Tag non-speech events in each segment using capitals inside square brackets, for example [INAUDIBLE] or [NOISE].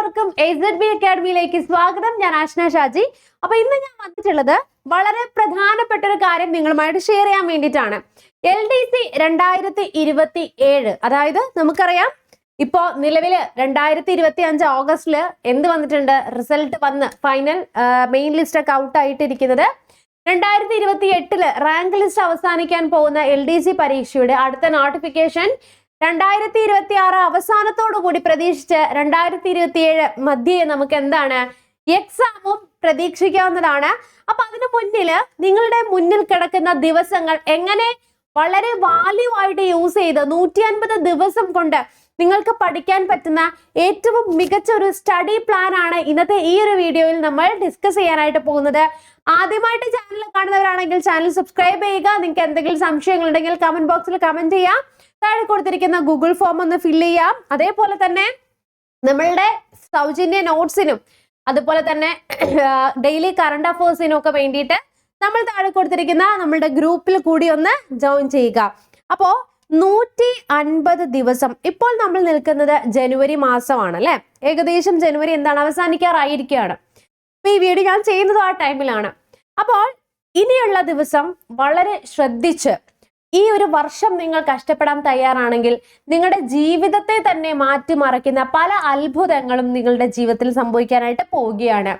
എല്ലാവർക്കും S B അക്കാഡമിയിലേക്ക് സ്വാഗതം. ഞാൻ ആഷ്ന ഷാജി. അപ്പൊ ഇന്ന് ഞാൻ വന്നിട്ടുള്ളത് വളരെ പ്രധാനപ്പെട്ട ഒരു കാര്യം നിങ്ങളുമായിട്ട് ഷെയർ ചെയ്യാൻ വേണ്ടിയിട്ടാണ്. എൽ ഡി സി രണ്ടായിരത്തി ഇരുപത്തി ഏഴ് അതായത് നമുക്കറിയാം ഇപ്പോ നിലവിൽ രണ്ടായിരത്തി ഇരുപത്തി അഞ്ച് ഓഗസ്റ്റിൽ എന്ത് വന്നിട്ടുണ്ട്? റിസൾട്ട് വന്ന് ഫൈനൽ മെയിൻ ലിസ്റ്റ് ഒക്കെ ഔട്ട് ആയിട്ടിരിക്കുന്നത്. രണ്ടായിരത്തി ഇരുപത്തി എട്ടിൽ റാങ്ക് ലിസ്റ്റ് അവസാനിക്കാൻ പോകുന്ന എൽ ഡി സി പരീക്ഷയുടെ അടുത്ത നോട്ടിഫിക്കേഷൻ രണ്ടായിരത്തി ഇരുപത്തി ആറ് അവസാനത്തോടു കൂടി പ്രതീക്ഷിച്ച് രണ്ടായിരത്തി ഇരുപത്തി ഏഴ് മധ്യേ നമുക്ക് എന്താണ് എക്സാമും പ്രതീക്ഷിക്കാവുന്നതാണ്. അപ്പൊ അതിനു മുന്നിൽ നിങ്ങളുടെ മുന്നിൽ കിടക്കുന്ന ദിവസങ്ങൾ എങ്ങനെ വളരെ വാല്യൂ ആയിട്ട് യൂസ് ചെയ്ത് നൂറ്റി അൻപത് ദിവസം കൊണ്ട് നിങ്ങൾക്ക് പഠിക്കാൻ പറ്റുന്ന ഏറ്റവും മികച്ച ഒരു സ്റ്റഡി പ്ലാൻ ആണ് ഇന്നത്തെ ഈ ഒരു വീഡിയോയിൽ നമ്മൾ ഡിസ്കസ് ചെയ്യാനായിട്ട് പോകുന്നത്. ആദ്യമായിട്ട് ചാനൽ കാണുന്നവരാണെങ്കിൽ ചാനൽ സബ്സ്ക്രൈബ് ചെയ്യുക. നിങ്ങൾക്ക് എന്തെങ്കിലും സംശയങ്ങൾ ഉണ്ടെങ്കിൽ കമന്റ് ബോക്സിൽ കമന്റ് ചെയ്യാം. താഴെ കൊടുത്തിരിക്കുന്ന ഗൂഗിൾ ഫോം ഒന്ന് ഫില്ല് ചെയ്യാം. അതേപോലെ തന്നെ നമ്മളുടെ സൗജന്യ നോട്ട്സിനും അതുപോലെ തന്നെ ഡെയിലി കറണ്ട് അഫേഴ്സിനും ഒക്കെ വേണ്ടിയിട്ട് നമ്മൾ താഴെ കൊടുത്തിരിക്കുന്ന നമ്മളുടെ ഗ്രൂപ്പിൽ കൂടി ഒന്ന് ജോയിൻ ചെയ്യുക. അപ്പോൾ നൂറ്റി അൻപത് ദിവസം ഇപ്പോൾ നമ്മൾ നിൽക്കുന്നത് ജനുവരി മാസമാണ് അല്ലെ? ഏകദേശം ജനുവരി എന്താണ്? അവസാനിക്കാറായിരിക്കുകയാണ്. അപ്പൊ ഈ വീഡിയോ ഞാൻ ചെയ്യുന്നതും ആ ടൈമിലാണ് അപ്പോൾ ഇനിയുള്ള ദിവസം വളരെ ശ്രദ്ധിച്ച് ഈ ഒരു വർഷം നിങ്ങൾ കഷ്ടപ്പെടാൻ തയ്യാറാണെങ്കിൽ നിങ്ങളുടെ ജീവിതത്തെ തന്നെ മാറ്റിമറിക്കുന്ന പല അത്ഭുതങ്ങളും നിങ്ങളുടെ ജീവിതത്തിൽ സംഭവിക്കാനായിട്ട് പോവുകയാണ്.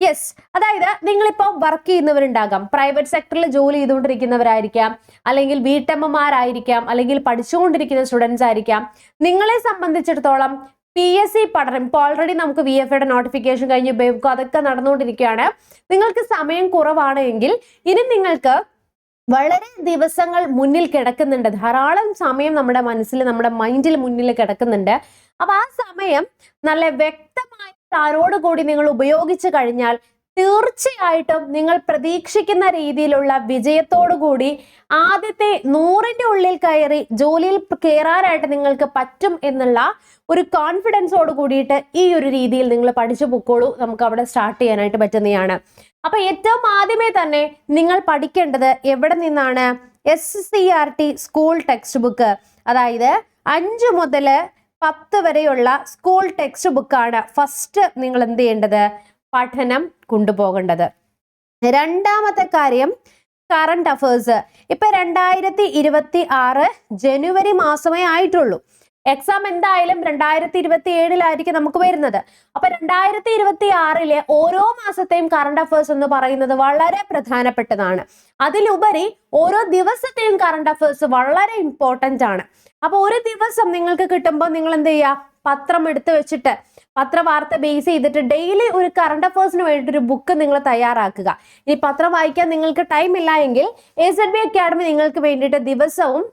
യെസ് അതായത് നിങ്ങളിപ്പോൾ വർക്ക് ചെയ്യുന്നവരുണ്ടാകാം. പ്രൈവറ്റ് സെക്ടറിൽ ജോലി ചെയ്തുകൊണ്ടിരിക്കുന്നവരായിരിക്കാം അല്ലെങ്കിൽ വീട്ടമ്മമാരായിരിക്കാം അല്ലെങ്കിൽ പഠിച്ചുകൊണ്ടിരിക്കുന്ന സ്റ്റുഡൻസ് ആയിരിക്കാം. നിങ്ങളെ സംബന്ധിച്ചിടത്തോളം പി എസ് സി പഠനം ഇപ്പോൾ ഓൾറെഡി നമുക്ക് വി എഫ് എയുടെ നോട്ടിഫിക്കേഷൻ കഴിഞ്ഞ് ഉപയോഗിക്കും അതൊക്കെ നടന്നുകൊണ്ടിരിക്കുകയാണ്. നിങ്ങൾക്ക് സമയം കുറവാണ് എങ്കിൽ ഇനി നിങ്ങൾക്ക് വളരെ ദിവസങ്ങൾ മുന്നിൽ കിടക്കുന്നുണ്ട്. ധാരാളം സമയം നമ്മുടെ മനസ്സിൽ നമ്മുടെ മൈൻഡിൽ മുന്നിൽ കിടക്കുന്നുണ്ട്. അപ്പൊ ആ സമയം നല്ല വ്യക്തമായ താരോട് കൂടി നിങ്ങൾ ഉപയോഗിച്ചു കഴിഞ്ഞാൽ തീർച്ചയായിട്ടും നിങ്ങൾ പ്രതീക്ഷിക്കുന്ന രീതിയിലുള്ള വിജയത്തോടു കൂടി ആദ്യത്തെ നൂറിന്റെ ഉള്ളിൽ കയറി ജോലിയിൽ കയറാനായിട്ട് നിങ്ങൾക്ക് പറ്റും എന്നുള്ള ഒരു കോൺഫിഡൻസോട് കൂടിയിട്ട് ഈ ഒരു രീതിയിൽ നിങ്ങൾ പഠിച്ചു പൊക്കോളൂ. നമുക്ക് അവിടെ സ്റ്റാർട്ട് ചെയ്യാനായിട്ട് പറ്റുന്നതാണ്. അപ്പൊ ഏറ്റവും ആദ്യമേ തന്നെ നിങ്ങൾ പഠിക്കേണ്ടത് എവിടെ നിന്നാണ്? S C R T school text book അതായത് അഞ്ച് മുതൽ പത്ത് വരെയുള്ള സ്കൂൾ ടെക്സ്റ്റ് ബുക്കാണ് ഫസ്റ്റ് നിങ്ങൾ എന്ത് ചെയ്യേണ്ടത്? പഠനം കൊണ്ടുപോകേണ്ടത്. രണ്ടാമത്തെ കാര്യം കറണ്ട് അഫേഴ്സ് ഇപ്പൊ രണ്ടായിരത്തി ഇരുപത്തി ആറ് ജനുവരി മാസമേ ആയിട്ടുള്ളൂ. എക്സാം എന്തായാലും രണ്ടായിരത്തി ഇരുപത്തി ഏഴിലായിരിക്കും നമുക്ക് വരുന്നത്. അപ്പൊ രണ്ടായിരത്തി ഇരുപത്തി ആറിലെ ഓരോ മാസത്തെയും കറണ്ട് അഫേഴ്സ് എന്ന് പറയുന്നത് വളരെ പ്രധാനപ്പെട്ടതാണ്. അതിലുപരി ഓരോ ദിവസത്തെയും കറണ്ട് അഫേഴ്സ് വളരെ ഇമ്പോർട്ടന്റ് ആണ്. അപ്പൊ ഒരു ദിവസം നിങ്ങൾക്ക് കിട്ടുമ്പോൾ നിങ്ങൾ എന്ത് ചെയ്യുക പത്രം എടുത്ത് വെച്ചിട്ട് പത്രവാർത്ത ബേസ് ചെയ്തിട്ട് ഡെയിലി ഒരു കറണ്ട് അഫേഴ്സിന് വേണ്ടിയിട്ട് ഒരു ബുക്ക് നിങ്ങൾ തയ്യാറാക്കുക. ഇനി പത്രം വായിക്കാൻ നിങ്ങൾക്ക് ടൈം ഇല്ല എങ്കിൽ എ സെഡ് ബി അക്കാഡമി നിങ്ങൾക്ക് വേണ്ടിയിട്ട് ദിവസവും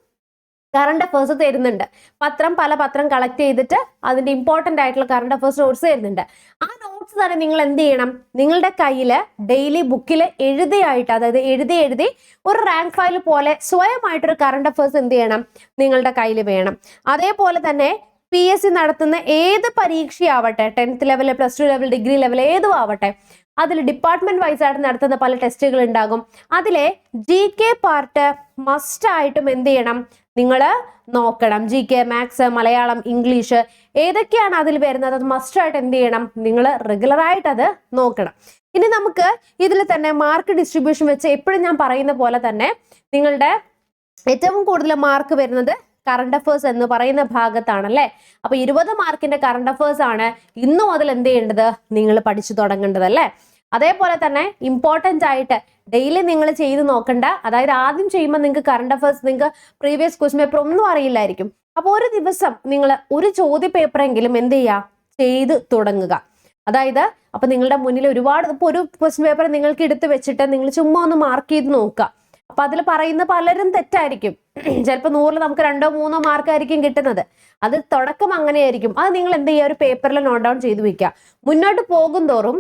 കറണ്ട് അഫേഴ്സ് തരുന്നുണ്ട്. പത്രം പല പത്രം കളക്ട് ചെയ്തിട്ട് അതിന്റെ ഇമ്പോർട്ടന്റ് ആയിട്ടുള്ള കറണ്ട് അഫേഴ്സ് നോട്ട്സ് തരുന്നുണ്ട്. ആ നോട്ട്സ് തന്നെ നിങ്ങൾ എന്ത് ചെയ്യണം? നിങ്ങളുടെ കയ്യിൽ ഡെയിലി ബുക്കിൽ എഴുതിയായിട്ട് അതായത് എഴുതി എഴുതി ഒരു റാങ്ക് ഫയൽ പോലെ സ്വയമായിട്ടൊരു കറണ്ട് അഫേഴ്സ് എന്ത് ചെയ്യണം? നിങ്ങളുടെ കയ്യിൽ വേണം. അതേപോലെ തന്നെ പി എസ് സി നടത്തുന്ന ഏത് പരീക്ഷയാവട്ടെ tenth level plus two level degree level ഏതും ആവട്ടെ അതിൽ ഡിപ്പാർട്ട്മെന്റ് വൈസ് ആയിട്ട് നടത്തുന്ന പല ടെസ്റ്റുകൾ ഉണ്ടാകും അതിലെ ജി കെ പാർട്ട് മസ്റ്റ് ആയിട്ടും എന്ത് ചെയ്യണം? നിങ്ങൾ നോക്കണം. G K maths Malayalam English ഏതൊക്കെയാണ് അതിൽ വരുന്നത്? അത് മസ്റ്റ് ആയിട്ട് എന്ത് ചെയ്യണം? നിങ്ങൾ റെഗുലർ ആയിട്ട് അത് നോക്കണം. ഇനി നമുക്ക് ഇതിൽ തന്നെ മാർക്ക് ഡിസ്ട്രിബ്യൂഷൻ വെച്ച് എപ്പോഴും ഞാൻ പറയുന്ന പോലെ തന്നെ നിങ്ങളുടെ ഏറ്റവും കൂടുതൽ മാർക്ക് വരുന്നത് കറണ്ട് അഫേഴ്സ് എന്ന് പറയുന്ന ഭാഗത്താണ് അല്ലേ അപ്പൊ ഇരുപത് മാർക്കിന്റെ കറണ്ട് അഫേഴ്സ് ആണ് ഇന്നു മുതൽ എന്ത് ചെയ്യേണ്ടത്? നിങ്ങൾ പഠിച്ചു തുടങ്ങേണ്ടത് അല്ലേ? അതേപോലെ തന്നെ ഇമ്പോർട്ടന്റ് ആയിട്ട് ഡെയിലി നിങ്ങൾ ചെയ്ത് നോക്കണ്ട. അതായത് ആദ്യം ചെയ്യുമ്പോൾ നിങ്ങൾക്ക് കറണ്ട് അഫേഴ്സ് നിങ്ങൾക്ക് പ്രീവിയസ് ക്വസ്റ്റ്യൻ പേപ്പർ ഒന്നും അറിയില്ലായിരിക്കും. അപ്പോൾ ഒരു ദിവസം നിങ്ങൾ ഒരു ചോദ്യ പേപ്പറെങ്കിലും എന്ത് ചെയ്യുക? ചെയ്ത് തുടങ്ങുക. അതായത് അപ്പൊ നിങ്ങളുടെ മുന്നിൽ ഒരുപാട് ഇപ്പോൾ ഒരു ക്വസ്റ്റ്യൻ പേപ്പർ നിങ്ങൾക്ക് എടുത്ത് വെച്ചിട്ട് നിങ്ങൾ ചുമ്മാ ഒന്ന് മാർക്ക് ചെയ്ത് നോക്കുക. അപ്പൊ അതിൽ പറയുന്ന പലരും തെറ്റായിരിക്കും. ചിലപ്പോൾ നൂറിൽ നമുക്ക് രണ്ടോ മൂന്നോ മാർക്കായിരിക്കും കിട്ടുന്നത്. അത് തുടക്കം അങ്ങനെയായിരിക്കും. അത് നിങ്ങൾ എന്ത് ചെയ്യുക? ഒരു പേപ്പറിൽ നോട്ട് ഡൗൺ ചെയ്ത് വെക്കുക. മുന്നോട്ട് പോകും തോറും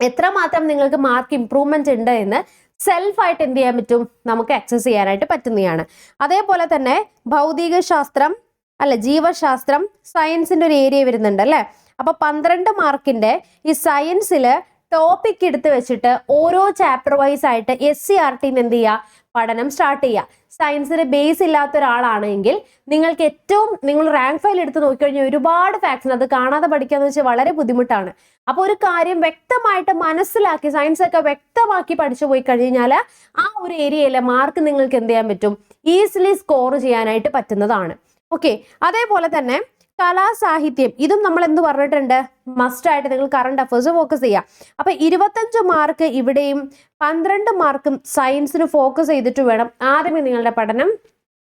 എത്രമാത്രം നിങ്ങൾക്ക് മാർക്ക് ഇമ്പ്രൂവ്മെന്റ് ഉണ്ട് എന്ന് സെൽഫായിട്ട് എന്ത് ചെയ്യാൻ പറ്റും? നമുക്ക് ആക്സസ് ചെയ്യാനായിട്ട് പറ്റുന്നതാണ്. അതേപോലെ തന്നെ ഭൗതിക ശാസ്ത്രം അല്ല ജീവശാസ്ത്രം സയൻസിന്റെ ഒരു ഏരിയ വരുന്നുണ്ട് അല്ലേ? അപ്പൊ പന്ത്രണ്ട് മാർക്കിന്റെ ഈ സയൻസിൽ ടോപ്പിക് എടുത്ത് വെച്ചിട്ട് ഓരോ ചാപ്റ്റർ വൈസ് ആയിട്ട് എസ് സി ആർ ടിന്ന് എന്ത് ചെയ്യുക പഠനം സ്റ്റാർട്ട് ചെയ്യുക സയൻസിന് ബേസ് ഇല്ലാത്ത ഒരാളാണെങ്കിൽ നിങ്ങൾക്ക് ഏറ്റവും നിങ്ങൾ റാങ്ക് ഫയൽ എടുത്ത് നോക്കിക്കഴിഞ്ഞാൽ ഒരുപാട് ഫാക്ട്സ് അത് കാണാതെ പഠിക്കാന്ന് വെച്ചാൽ വളരെ ബുദ്ധിമുട്ടാണ്. അപ്പോൾ ഒരു കാര്യം വ്യക്തമായിട്ട് മനസ്സിലാക്കി സയൻസ് ഒക്കെ വ്യക്തമാക്കി പഠിച്ചു പോയി കഴിഞ്ഞാൽ ആ ഒരു ഏരിയയിലെ മാർക്ക് നിങ്ങൾക്ക് എന്ത് ചെയ്യാൻ പറ്റും? ഈസിലി സ്കോർ ചെയ്യാനായിട്ട് പറ്റുന്നതാണ്. ഓക്കെ അതേപോലെ തന്നെ കലാസാഹിത്യം. ഇതും നമ്മൾ എന്ത് പറഞ്ഞിട്ടുണ്ട്? മസ്റ്റ് ആയിട്ട് നിങ്ങൾ കറണ്ട് അഫേഴ്സ് ഫോക്കസ് ചെയ്യുക അപ്പൊ ഇരുപത്തഞ്ച് മാർക്ക് ഇവിടെയും പന്ത്രണ്ട് മാർക്കും സയൻസിന് ഫോക്കസ് ചെയ്തിട്ട് വേണം ആദ്യമേ നിങ്ങളുടെ പഠനം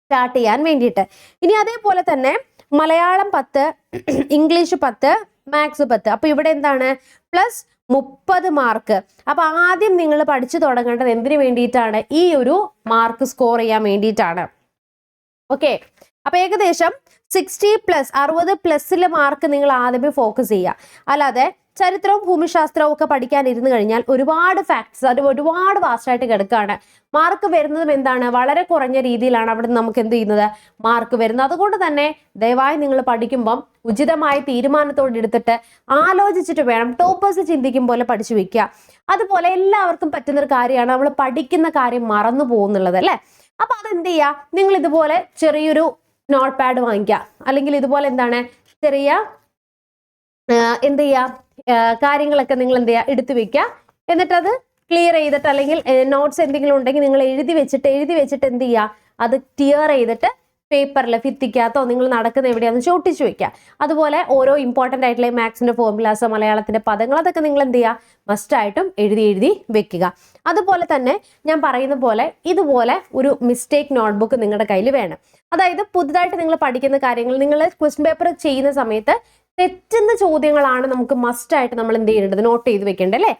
സ്റ്റാർട്ട് ചെയ്യാൻ വേണ്ടിയിട്ട്. ഇനി അതേപോലെ തന്നെ മലയാളം പത്ത് ഇംഗ്ലീഷ് പത്ത് മാത്സ് പത്ത്. അപ്പൊ ഇവിടെ എന്താണ്? പ്ലസ് മുപ്പത് മാർക്ക് അപ്പൊ ആദ്യം നിങ്ങൾ പഠിച്ചു തുടങ്ങേണ്ടത് എന്തിനു വേണ്ടിയിട്ടാണ്? ഈ ഒരു മാർക്ക് സ്കോർ ചെയ്യാൻ വേണ്ടിയിട്ടാണ്. ഓക്കെ അപ്പൊ ഏകദേശം സിക്സ്റ്റി പ്ലസ് അറുപത് പ്ലസ്സിലെ മാർക്ക് നിങ്ങൾ ആദ്യമേ ഫോക്കസ് ചെയ്യുക. അല്ലാതെ ചരിത്രവും ഭൂമിശാസ്ത്രവും ഒക്കെ പഠിക്കാൻ ഇരുന്ന് കഴിഞ്ഞാൽ ഒരുപാട് ഫാക്ട്സ് അത് ഒരുപാട് വാസ്റ്റായിട്ട് കിടക്കുകയാണ് മാർക്ക് വരുന്നതും എന്താണ്? വളരെ കുറഞ്ഞ രീതിയിലാണ് അവിടെ നമുക്ക് എന്ത് ചെയ്യുന്നത്? മാർക്ക് വരുന്നത്. അതുകൊണ്ട് തന്നെ ദയവായി നിങ്ങൾ പഠിക്കുമ്പം ഉചിതമായ തീരുമാനത്തോടെ എടുത്തിട്ട് ആലോചിച്ചിട്ട് വേണം. ടോപ്പേഴ്സ് ചിന്തിക്കും പോലെ പഠിച്ചു വെക്കുക. അതുപോലെ എല്ലാവർക്കും പറ്റുന്ന ഒരു കാര്യമാണ് നമ്മൾ പഠിക്കുന്ന കാര്യം മറന്നു പോകുന്നുള്ളത് അല്ലേ? അപ്പൊ അതെന്ത് ചെയ്യുക? നിങ്ങൾ ഇതുപോലെ ചെറിയൊരു നോട്ട് പാഡ് വാങ്ങിക്കുക അല്ലെങ്കിൽ ഇതുപോലെ എന്താണ് ചെറിയ എന്ത് ചെയ്യുക കാര്യങ്ങളൊക്കെ നിങ്ങൾ എന്ത് ചെയ്യുക എടുത്തു വെക്കുക എന്നിട്ടത് ക്ലിയർ ചെയ്തിട്ട് അല്ലെങ്കിൽ നോട്ട്സ് എന്തെങ്കിലും ഉണ്ടെങ്കിൽ നിങ്ങൾ എഴുതി വെച്ചിട്ട് എഴുതി വെച്ചിട്ട് എന്ത് ചെയ്യുക അത് ക്ലിയർ ചെയ്തിട്ട് പേപ്പറിൽ ഭിത്തിക്കകത്തോ നിങ്ങൾ നടക്കുന്ന എവിടെയാണെന്ന് ചോട്ടിച്ചു വയ്ക്കുക അതുപോലെ ഓരോ ഇമ്പോർട്ടന്റ് ആയിട്ടുള്ള മാത്സിന്റെ ഫോർമുലാസ് മലയാളത്തിന്റെ പദങ്ങൾ അതൊക്കെ നിങ്ങൾ എന്ത് ചെയ്യുക? മസ്റ്റായിട്ടും എഴുതി എഴുതി വെക്കുക. അതുപോലെ തന്നെ ഞാൻ പറയുന്ന പോലെ ഇതുപോലെ ഒരു മിസ്റ്റേക്ക് നോട്ട്ബുക്ക് നിങ്ങളുടെ കയ്യിൽ വേണം. അതായത് പുതുതായിട്ട് നിങ്ങൾ പഠിക്കുന്ന കാര്യങ്ങൾ നിങ്ങൾ ക്വസ്റ്റ്യൻ പേപ്പർ ചെയ്യുന്ന സമയത്ത് തെറ്റുന്ന ചോദ്യങ്ങളാണ് നമുക്ക് മസ്റ്റ് ആയിട്ട് നമ്മൾ എന്ത് ചെയ്യേണ്ടത്? നോട്ട് ചെയ്ത് വെക്കേണ്ടത് അല്ലേ?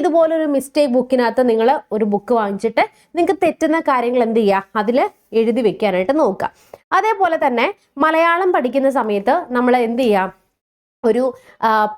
ഇതുപോലെ ഒരു മിസ്റ്റേക്ക് ബുക്കിനകത്ത് നിങ്ങൾ ഒരു ബുക്ക് വാങ്ങിച്ചിട്ട് നിങ്ങൾക്ക് തെറ്റുന്ന കാര്യങ്ങൾ എന്ത് ചെയ്യുക? അതിൽ എഴുതി വെക്കാനായിട്ട് നോക്കുക. അതേപോലെ തന്നെ മലയാളം പഠിക്കുന്ന സമയത്ത് നമ്മൾ എന്ത് ചെയ്യാം? ഒരു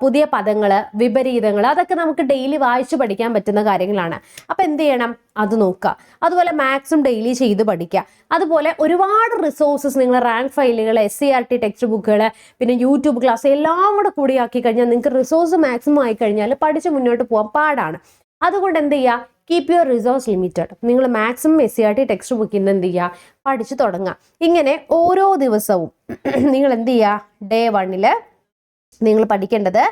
പുതിയ പദങ്ങൾ വിപരീതങ്ങൾ അതൊക്കെ നമുക്ക് ഡെയിലി വായിച്ചു പഠിക്കാൻ പറ്റുന്ന കാര്യങ്ങളാണ്. അപ്പം എന്ത് ചെയ്യണം? അത് നോക്കുക. അതുപോലെ മാത്സും ഡെയിലി ചെയ്ത് പഠിക്കുക. അതുപോലെ ഒരുപാട് റിസോഴ്സസ് നിങ്ങൾ റാങ്ക് ഫയലുകൾ S C R T text ബുക്കുകൾ പിന്നെ യൂട്യൂബ് ക്ലാസ് എല്ലാം കൂടെ കൂടി ആക്കി കഴിഞ്ഞാൽ നിങ്ങൾക്ക് റിസോഴ്സ് മാക്സിമം ആയി കഴിഞ്ഞാൽ പഠിച്ച് മുന്നോട്ട് പോകാൻ പാടാണ്. അതുകൊണ്ട് എന്ത് ചെയ്യുക? കീപ് യുവർ റിസോഴ്സ് ലിമിറ്റഡ് നിങ്ങൾ maximum S C R T text ബുക്കിൽ എന്ത് ചെയ്യുക പഠിച്ചു തുടങ്ങുക ഇങ്ങനെ ഓരോ ദിവസവും [CLEARS THROAT] നിങ്ങൾ എന്ത് ചെയ്യുക ഡേ വണ്ണിൽ നിങ്ങൾ പഠിക്കേണ്ടത്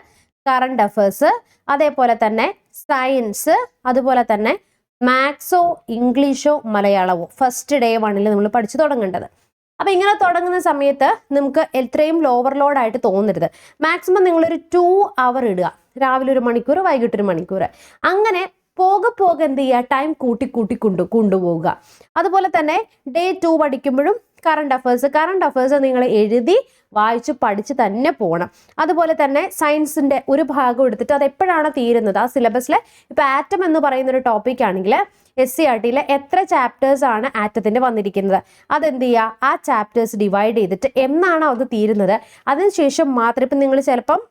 കറണ്ട് അഫേഴ്സ് അതേപോലെ തന്നെ സയൻസ് അതുപോലെ തന്നെ മാത്സോ ഇംഗ്ലീഷോ മലയാളമോ. ഫസ്റ്റ് ഡേ വണ്ണിൽ നമ്മൾ പഠിച്ചു തുടങ്ങേണ്ടത്. അപ്പം ഇങ്ങനെ തുടങ്ങുന്ന സമയത്ത് നമുക്ക് എത്രയും ലോവർ ലോഡ് ആയിട്ട് തോന്നരുത്. മാക്സിമം നിങ്ങളൊരു ടു അവർ ഇടുക. രാവിലെ ഒരു മണിക്കൂർ വൈകിട്ടൊരു മണിക്കൂർ അങ്ങനെ പോകെ പോകെ എന്ത് ചെയ്യുക? ടൈം കൂട്ടി കൂട്ടി കൊണ്ടു കൊണ്ടുപോവുക അതുപോലെ തന്നെ ഡേ ടു പഠിക്കുമ്പോഴും കറണ്ട് അഫേഴ്സ് കറണ്ട് അഫേഴ്സ് നിങ്ങൾ എഴുതി വായിച്ച് പഠിച്ച് തന്നെ പോകണം അതുപോലെ തന്നെ സയൻസിന്റെ ഒരു ഭാഗം എടുത്തിട്ട് അത് എപ്പോഴാണ് തീരുന്നത്? ആ സിലബസിൽ ഇപ്പം ആറ്റം എന്ന് പറയുന്ന ഒരു ടോപ്പിക് ആണെങ്കിൽ എസ് സി ആർ ടിയിലെ എത്ര ചാപ്റ്റേഴ്സ് ആണ് ആറ്റത്തിന്റെ വന്നിരിക്കുന്നത്? അതെന്ത് ചെയ്യുക? ആ ചാപ്റ്റേഴ്സ് ഡിവൈഡ് ചെയ്തിട്ട് എന്നാണോ അത് തീരുന്നത്? അതിനുശേഷം മാത്രം ഇപ്പം നിങ്ങൾ ചിലപ്പം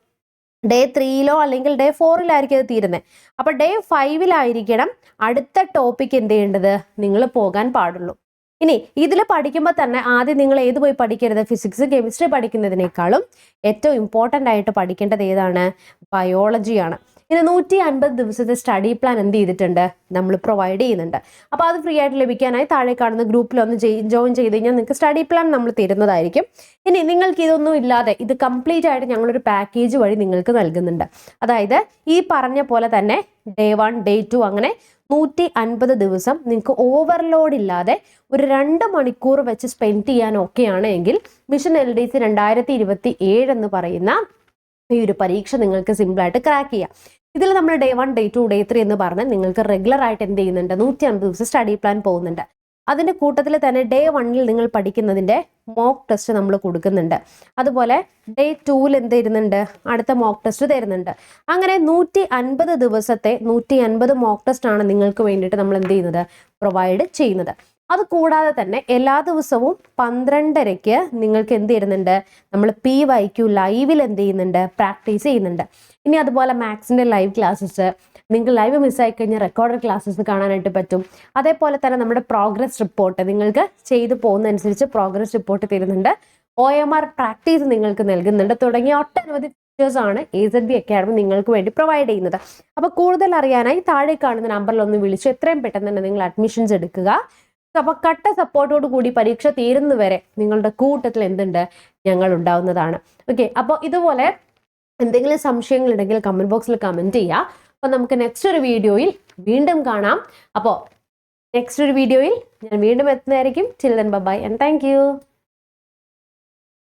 ഡേ ത്രീയിലോ അല്ലെങ്കിൽ ഡേ ഫോറിലായിരിക്കും അത് തീരുന്നത് അപ്പൊ ഡേ ഫൈവിലായിരിക്കണം അടുത്ത ടോപ്പിക് എന്ത് ചെയ്യേണ്ടത്? നിങ്ങൾ പോകാൻ പാടുള്ളൂ. ഇനി ഇതിൽ പഠിക്കുമ്പോൾ തന്നെ ആദ്യം നിങ്ങൾ ഏത് പോയി പഠിക്കരുത്? ഫിസിക്സ് കെമിസ്ട്രി പഠിക്കുന്നതിനേക്കാളും ഏറ്റവും ഇമ്പോർട്ടന്റ് ആയിട്ട് പഠിക്കേണ്ടത് ഏതാണ്? ബയോളജിയാണ് ഇനി നൂറ്റി അൻപത് ദിവസത്തെ സ്റ്റഡി പ്ലാൻ എന്ത് ചെയ്തിട്ടുണ്ട്? നമ്മൾ പ്രൊവൈഡ് ചെയ്യുന്നുണ്ട്. അപ്പോൾ അത് ഫ്രീ ആയിട്ട് ലഭിക്കാനായി താഴെ കാണുന്ന ഗ്രൂപ്പിൽ ഒന്ന് ജോയിൻ ചെയ്ത് കഴിഞ്ഞാൽ നിങ്ങൾക്ക് സ്റ്റഡി പ്ലാൻ നമ്മൾ തരുന്നതായിരിക്കും. ഇനി നിങ്ങൾക്ക് ഇതൊന്നും ഇല്ലാതെ ഇത് കംപ്ലീറ്റ് ആയിട്ട് ഞങ്ങളൊരു പാക്കേജ് വഴി നിങ്ങൾക്ക് നൽകുന്നുണ്ട്. അതായത് ഈ പറഞ്ഞ പോലെ തന്നെ ഡേ വൺ ഡേ ടു അങ്ങനെ നൂറ്റി അൻപത് ദിവസം നിങ്ങൾക്ക് ഓവർലോഡ് ഇല്ലാതെ ഒരു രണ്ട് മണിക്കൂർ വെച്ച് സ്പെൻഡ് ചെയ്യാൻ ഒക്കെയാണ് എങ്കിൽ മിഷൻ എൽ ഡി സി രണ്ടായിരത്തി ഇരുപത്തി ഏഴ് എന്ന് പറയുന്ന ഈ ഒരു പരീക്ഷ നിങ്ങൾക്ക് സിമ്പിളായിട്ട് ക്രാക്ക് ചെയ്യാം. ഇതിൽ നമ്മൾ day one day two day three എന്ന് പറഞ്ഞ് നിങ്ങൾക്ക് റെഗുലർ ആയിട്ട് എന്ത് ചെയ്യുന്നുണ്ട്? നൂറ്റി അൻപത് ദിവസം സ്റ്റഡി പ്ലാൻ പോകുന്നുണ്ട്. അതിന്റെ കൂട്ടത്തിൽ തന്നെ ഡേ വണ്ണിൽ നിങ്ങൾ പഠിക്കുന്നതിന്റെ മോക്ക് ടെസ്റ്റ് നമ്മൾ കൊടുക്കുന്നുണ്ട്. അതുപോലെ ഡേ ടൂവിൽ എന്ത് തരുന്നുണ്ട്? അടുത്ത മോക്ക് ടെസ്റ്റ് തരുന്നുണ്ട്. അങ്ങനെ നൂറ്റി അൻപത് ദിവസത്തെ നൂറ്റി അൻപത് മോക്ക് ടെസ്റ്റ് ആണ് നിങ്ങൾക്ക് വേണ്ടിയിട്ട് നമ്മൾ എന്ത് ചെയ്യുന്നത്? പ്രൊവൈഡ് ചെയ്യുന്നത്. അത് കൂടാതെ തന്നെ എല്ലാ ദിവസവും പന്ത്രണ്ടരയ്ക്ക് നിങ്ങൾക്ക് എന്ത് ചെയ്യുന്നുണ്ട്? നമ്മൾ പി വൈക്യു ലൈവിൽ എന്ത് ചെയ്യുന്നുണ്ട്? പ്രാക്ടീസ് ചെയ്യുന്നുണ്ട്. ഇനി അതുപോലെ മാത്സിന്റെ ലൈവ് ക്ലാസ്സസ് നിങ്ങൾക്ക് ലൈവ് മിസ്സായി കഴിഞ്ഞാൽ റെക്കോർഡഡ് ക്ലാസ്സസ് കാണാനായിട്ട് പറ്റും. അതേപോലെ തന്നെ നമ്മുടെ പ്രോഗ്രസ് റിപ്പോർട്ട് നിങ്ങൾക്ക് ചെയ്തു പോകുന്നതനുസരിച്ച് പ്രോഗ്രസ് റിപ്പോർട്ട് തരുന്നുണ്ട്. ഒ എം ആർ പ്രാക്ടീസ് നിങ്ങൾക്ക് നൽകുന്നുണ്ട്. തുടങ്ങിയ ഒട്ടനവധി ഫീച്ചേഴ്സ് ആണ് എ സെഡ് ബി അക്കാഡമി നിങ്ങൾക്ക് വേണ്ടി പ്രൊവൈഡ് ചെയ്യുന്നത്. അപ്പോൾ കൂടുതൽ അറിയാനായി താഴെ കാണുന്ന നമ്പറിൽ ഒന്ന് വിളിച്ചു എത്രയും പെട്ടെന്ന് തന്നെ നിങ്ങൾ അഡ്മിഷൻസ് എടുക്കുക. അപ്പൊ കട്ട സപ്പോർട്ടോട് കൂടി പരീക്ഷ തീരുന്നവരെ നിങ്ങളുടെ കൂട്ടത്തിൽ എന്തുണ്ട് ഞങ്ങൾ ഉണ്ടാവുന്നതാണ്. ഓക്കെ അപ്പോൾ ഇതുപോലെ എന്തെങ്കിലും സംശയങ്ങൾ ഉണ്ടെങ്കിൽ കമന്റ് ബോക്സിൽ കമന്റ് ചെയ്യുക അപ്പോൾ നമുക്ക് നെക്സ്റ്റ് ഒരു വീഡിയോയിൽ വീണ്ടും കാണാം. അപ്പോൾ നെക്സ്റ്റ് ഒരു വീഡിയോയിൽ ഞാൻ വീണ്ടും എത്തുന്നതായിരിക്കും. Children bye and thank